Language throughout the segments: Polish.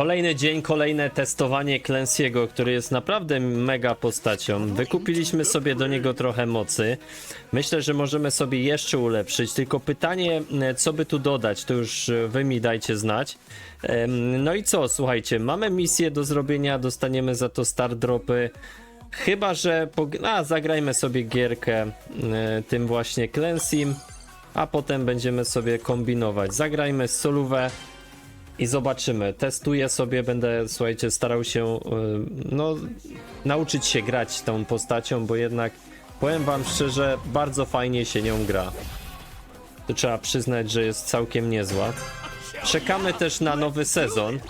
Kolejny dzień, kolejne testowanie Clancy'ego, który jest naprawdę mega postacią. Wykupiliśmy sobie do niego trochę mocy. Myślę, że możemy sobie jeszcze ulepszyć, tylko pytanie, co by tu dodać, to już wy mi dajcie znać. No i co, słuchajcie, mamy misję do zrobienia, dostaniemy za to star dropy. Chyba, że pog- a, zagrajmy sobie gierkę e, tym właśnie Clancy'm, a potem będziemy sobie kombinować. Zagrajmy solówę i zobaczymy. Testuję sobie, będę, słuchajcie, starał się y, no, nauczyć się grać tą postacią, bo jednak powiem wam szczerze, bardzo fajnie się nią gra. To trzeba przyznać, że jest całkiem niezła. Czekamy też na nowy sezon.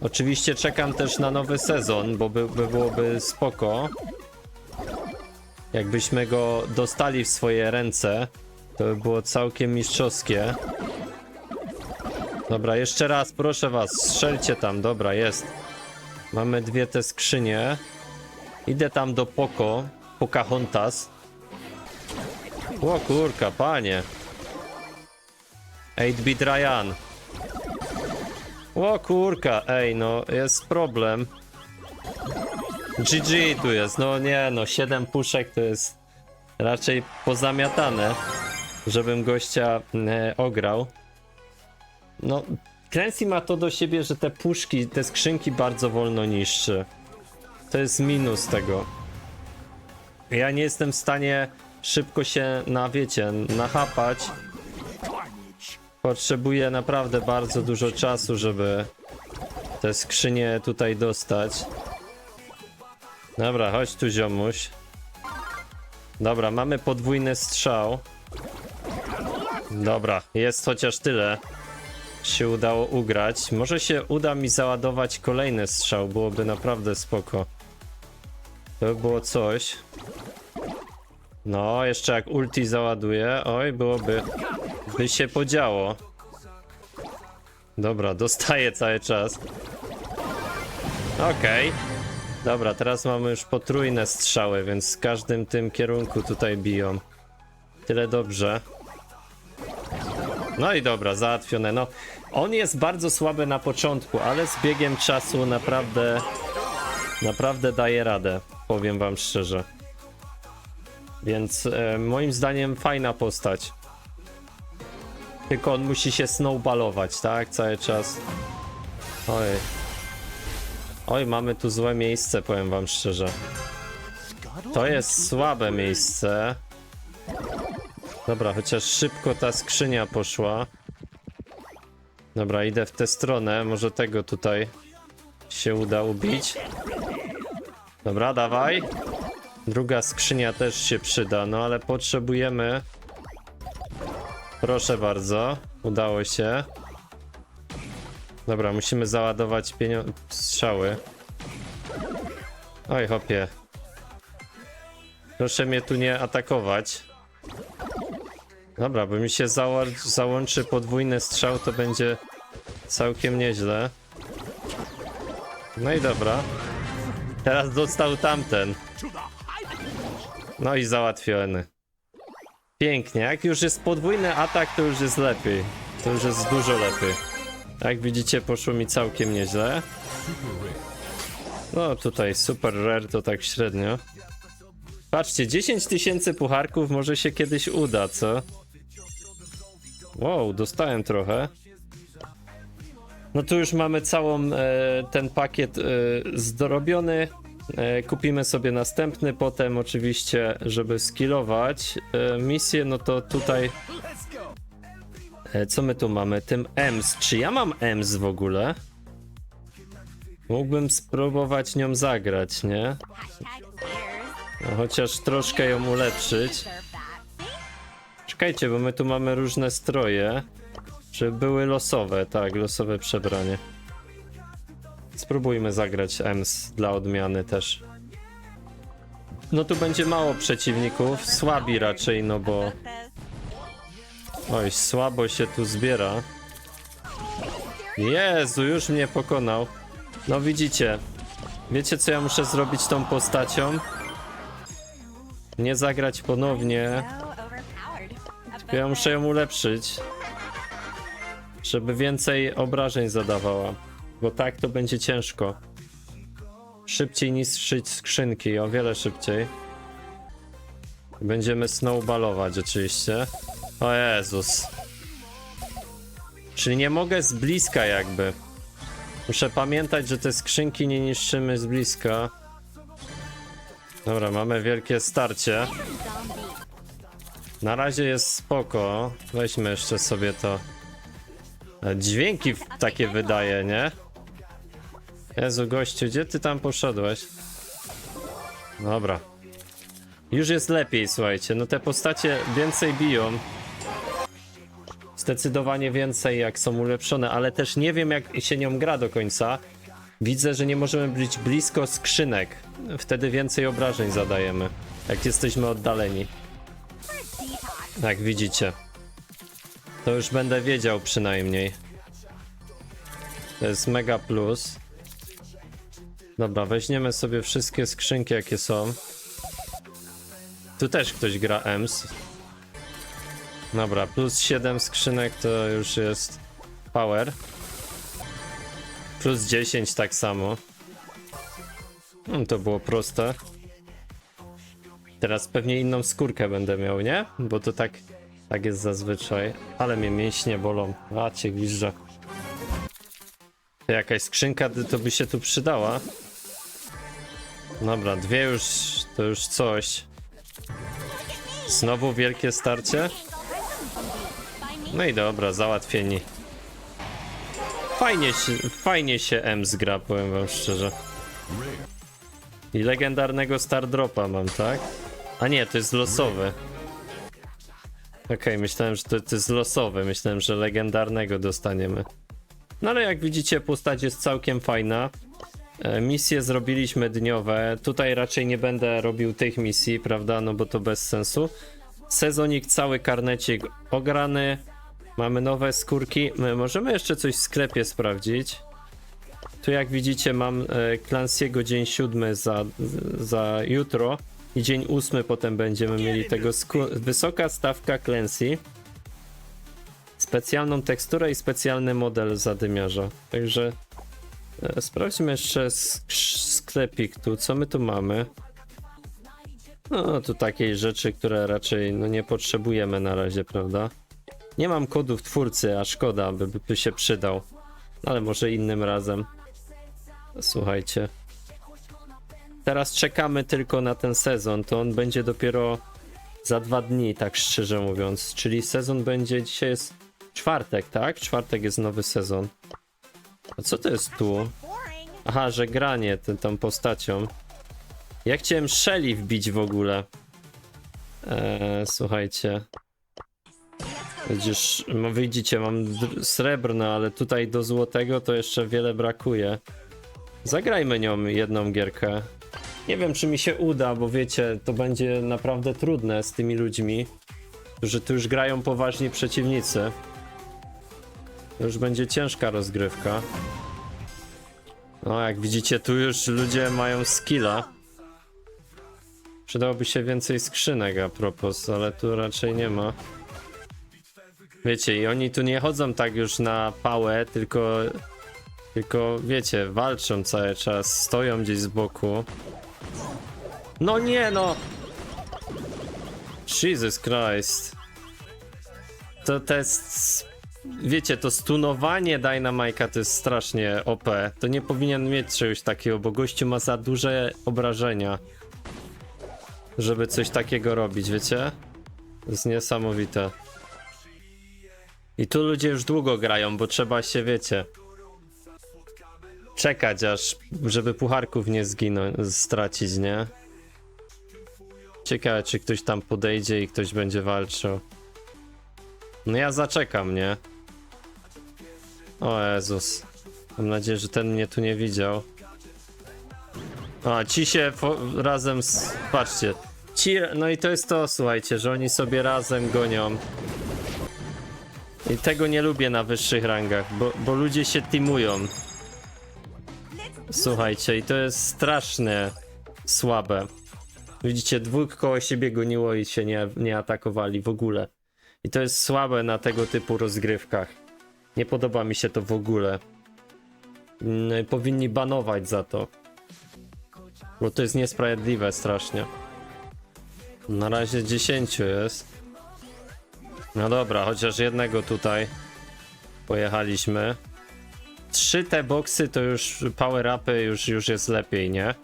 Oczywiście czekam też na nowy sezon, bo by, by byłoby spoko. Jakbyśmy go dostali w swoje ręce, to by było całkiem mistrzowskie. Dobra, jeszcze raz, proszę was, strzelcie tam, dobra, jest. Mamy dwie te skrzynie. Idę tam do Poko, Pocahontas. O kurka, panie. 8-bit Ryan. O kurka, ej, no, jest problem. GG tu jest, no nie, no, 7 puszek to jest raczej pozamiatane, żebym gościa e, ograł. No, Clancy ma to do siebie, że te puszki, te skrzynki bardzo wolno niszczy. To jest minus tego. Ja nie jestem w stanie szybko się na, wiecie, nachapać. Potrzebuję naprawdę bardzo dużo czasu, żeby te skrzynie tutaj dostać. Dobra, chodź tu ziomuś. Dobra, mamy podwójny strzał. Dobra, jest chociaż tyle się udało ugrać. Może się uda mi załadować kolejny strzał, byłoby naprawdę spoko. To by było coś. No, jeszcze jak ulti załaduje, oj, byłoby, by się podziało. Dobra, dostaję cały czas. Okej. Dobra, teraz mamy już potrójne strzały, więc w każdym tym kierunku tutaj biją. Tyle dobrze. No i dobra, załatwione. No, on jest bardzo słaby na początku, ale z biegiem czasu naprawdę, naprawdę daje radę. Powiem wam szczerze. Więc e, moim zdaniem fajna postać. Tylko on musi się snowballować, tak? Cały czas. Oj. Oj, mamy tu złe miejsce, powiem wam szczerze. To jest słabe miejsce. Dobra, chociaż szybko ta skrzynia poszła. Dobra, idę w tę stronę. Może tego tutaj się uda ubić. Dobra, dawaj. Druga skrzynia też się przyda, no ale potrzebujemy. Proszę bardzo, udało się. Dobra, musimy załadować strzały. Oj, hopie. Proszę mnie tu nie atakować. Dobra, bo mi się załą- załączy podwójny strzał, to będzie całkiem nieźle. No i dobra. Teraz dostał tamten. No i załatwiony. Pięknie. Jak już jest podwójny atak, to już jest lepiej. To już jest dużo lepiej. Jak widzicie, poszło mi całkiem nieźle. No tutaj super rare to tak średnio. Patrzcie, 10 tysięcy pucharków może się kiedyś uda, co? Wow, dostałem trochę. No tu już mamy całą e, ten pakiet e. E, kupimy sobie następny potem oczywiście, żeby skillować e, misję, no to tutaj e, co my tu mamy? Tym EMS. Czy ja mam EMS w ogóle? Mógłbym spróbować nią zagrać, nie? No, chociaż troszkę ją ulepszyć. Czekajcie, bo my tu mamy różne stroje. Czy były losowe? Tak, losowe przebranie. Spróbujmy zagrać EMS dla odmiany też. No tu będzie mało przeciwników, słabi raczej, no bo... Oj, słabo się tu zbiera. Jezu, już mnie pokonał. No widzicie. Wiecie co ja muszę zrobić tą postacią? Nie zagrać ponownie. Ja muszę ją ulepszyć. Żeby więcej obrażeń zadawała. Bo tak to będzie ciężko. Szybciej niszczyć skrzynki, o wiele szybciej. Będziemy snowballować oczywiście. O Jezus. Czyli nie mogę z bliska jakby. Muszę pamiętać, że te skrzynki nie niszczymy z bliska. Dobra, mamy wielkie starcie. Na razie jest spoko. Weźmy jeszcze sobie to. E, Dźwięki takie wydaje, nie? Jezu, gościu, gdzie ty tam poszedłeś? Dobra. Już jest lepiej, słuchajcie. No te postacie więcej biją. Zdecydowanie więcej, jak są ulepszone, ale też nie wiem, jak się nią gra do końca. Widzę, że nie możemy być blisko skrzynek. Wtedy więcej obrażeń zadajemy, jak jesteśmy oddaleni. Jak widzicie. To już będę wiedział przynajmniej. To jest mega plus. Dobra, weźmiemy sobie wszystkie skrzynki, jakie są. Tu też ktoś gra EMS. Dobra, plus 7 skrzynek to już jest power. Plus 10 tak samo. No, to było proste. Teraz pewnie inną skórkę będę miał, nie? Bo to tak, tak jest zazwyczaj. Ale mnie mięśnie bolą. A cię gwizdże. To Jakaś skrzynka to by się tu przydała. Dobra, dwie już, to już coś. Znowu wielkie starcie. No i dobra, załatwieni. Fajnie się, fajnie się M zgra, powiem wam szczerze. I legendarnego Stardropa mam, tak? A nie, to jest losowy. Okej, myślałem, że to, to jest losowy. Myślałem, że legendarnego dostaniemy. No ale jak widzicie, postać jest całkiem fajna. E, Misje zrobiliśmy dniowe. Tutaj raczej nie będę robił tych misji, prawda? No bo to bez sensu. Sezonik cały karnecik ograny. Mamy nowe skórki. My możemy jeszcze coś w sklepie sprawdzić. Tu jak widzicie mam e, Clancy'ego dzień siódmy za, za jutro i dzień ósmy potem będziemy mieli tego wysoka stawka Clancy. Specjalną teksturę i specjalny model zadymiarza. Także e, sprawdźmy jeszcze sk- sklepik tu, co my tu mamy. No, tu takiej rzeczy, które raczej no, nie potrzebujemy na razie, prawda? Nie mam kodów twórcy, a szkoda, by, by się przydał. Ale może innym razem. Słuchajcie. Teraz czekamy tylko na ten sezon. To on będzie dopiero za dwa dni, tak szczerze mówiąc. Czyli sezon będzie. Dzisiaj jest czwartek, tak? Czwartek jest nowy sezon. A co to jest tu? Aha, że granie ty, tą postacią. Ja chciałem Shelly wbić w ogóle. Eee, słuchajcie. Widzisz, no widzicie, mam srebrne, ale tutaj do złotego to jeszcze wiele brakuje. Zagrajmy nią jedną gierkę. Nie wiem, czy mi się uda, bo wiecie, to będzie naprawdę trudne z tymi ludźmi, którzy tu już grają poważni przeciwnicy. To już będzie ciężka rozgrywka. No, jak widzicie, tu już ludzie mają skilla. Przydałoby się więcej skrzynek a propos, ale tu raczej nie ma. Wiecie, i oni tu nie chodzą tak już na pałę, tylko tylko wiecie, walczą cały czas, stoją gdzieś z boku. No nie no! Jesus Christ. To, to jest... Wiecie, to stunowanie Dynamike'a to jest strasznie OP. To nie powinien mieć czegoś takiego, bo gościu ma za duże obrażenia. Żeby coś takiego robić, wiecie? To jest niesamowite. I tu ludzie już długo grają, bo trzeba się, wiecie, czekać aż, żeby pucharków nie zginąć, stracić, nie? Ciekawe, czy ktoś tam podejdzie i ktoś będzie walczył. No ja zaczekam, nie? O Jezus. Mam nadzieję, że ten mnie tu nie widział. A, ci się razem z... Patrzcie. Ci... No i to jest to, słuchajcie, że oni sobie razem gonią. I tego nie lubię na wyższych rangach, bo, bo ludzie się teamują. Słuchajcie, i to jest strasznie słabe. Widzicie, dwóch koło siebie goniło i się nie, nie atakowali w ogóle. I to jest słabe na tego typu rozgrywkach. Nie podoba mi się to w ogóle. Mm, Powinni banować za to. Bo to jest niesprawiedliwe strasznie. Na razie 10 jest. No dobra, chociaż jednego tutaj pojechaliśmy. Trzy te boksy to już power upy już, już jest lepiej, nie?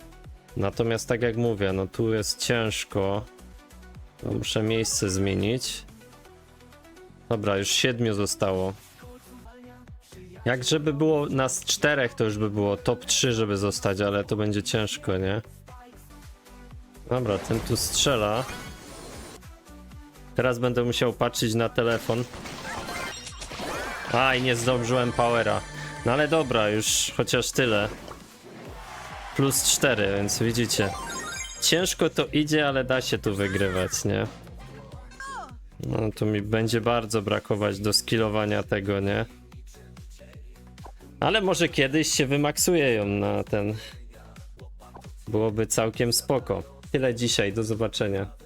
Natomiast tak jak mówię, no tu jest ciężko. To muszę miejsce zmienić. Dobra, już siedmiu zostało. Jak żeby było nas czterech, to już by było top 3, żeby zostać, ale to będzie ciężko, nie? Dobra, ten tu strzela. Teraz będę musiał patrzeć na telefon. Aj, nie zdążyłem powera. No ale dobra, już chociaż tyle. Plus 4, więc widzicie. Ciężko to idzie, ale da się tu wygrywać, nie? No to mi będzie bardzo brakować do skillowania tego, nie? Ale może kiedyś się wymaksuje ją na ten. Byłoby całkiem spoko. Tyle dzisiaj, do zobaczenia.